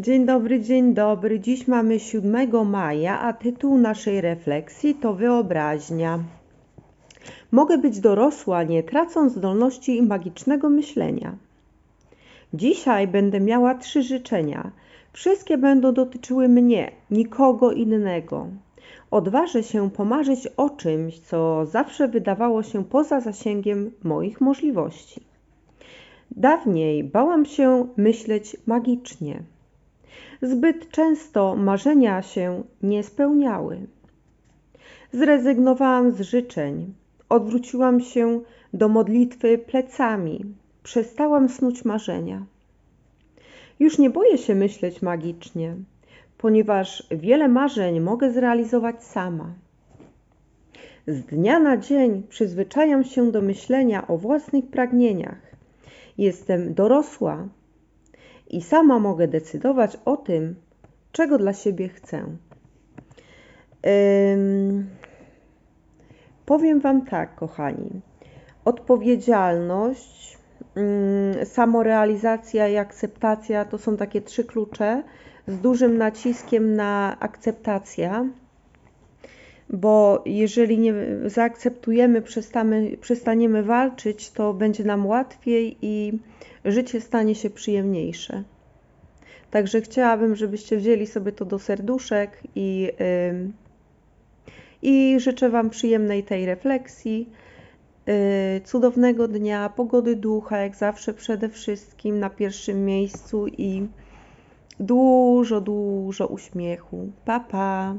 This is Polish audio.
Dzień dobry, dzień dobry. Dziś mamy 7 maja, a tytuł naszej refleksji to wyobraźnia. Mogę być dorosła, nie tracąc zdolności magicznego myślenia. Dzisiaj będę miała trzy życzenia. Wszystkie będą dotyczyły mnie, nikogo innego. Odważę się pomarzyć o czymś, co zawsze wydawało się poza zasięgiem moich możliwości. Dawniej bałam się myśleć magicznie. Zbyt często marzenia się nie spełniały. Zrezygnowałam z życzeń, odwróciłam się do modlitwy plecami, przestałam snuć marzenia. Już nie boję się myśleć magicznie, ponieważ wiele marzeń mogę zrealizować sama. Z dnia na dzień przyzwyczajam się do myślenia o własnych pragnieniach. Jestem dorosła i sama mogę decydować o tym, czego dla siebie chcę. Powiem Wam tak, kochani. Odpowiedzialność, ym, samorealizacja i akceptacja to są takie trzy klucze z dużym naciskiem na akceptacja, bo jeżeli nie zaakceptujemy, przestamy, przestaniemy walczyć, to będzie nam łatwiej i życie stanie się przyjemniejsze. Także chciałabym, żebyście wzięli sobie to do serduszek i, i życzę Wam przyjemnej tej refleksji, yy, cudownego dnia, pogody ducha, jak zawsze przede wszystkim na pierwszym miejscu i dużo, dużo uśmiechu. Pa, pa!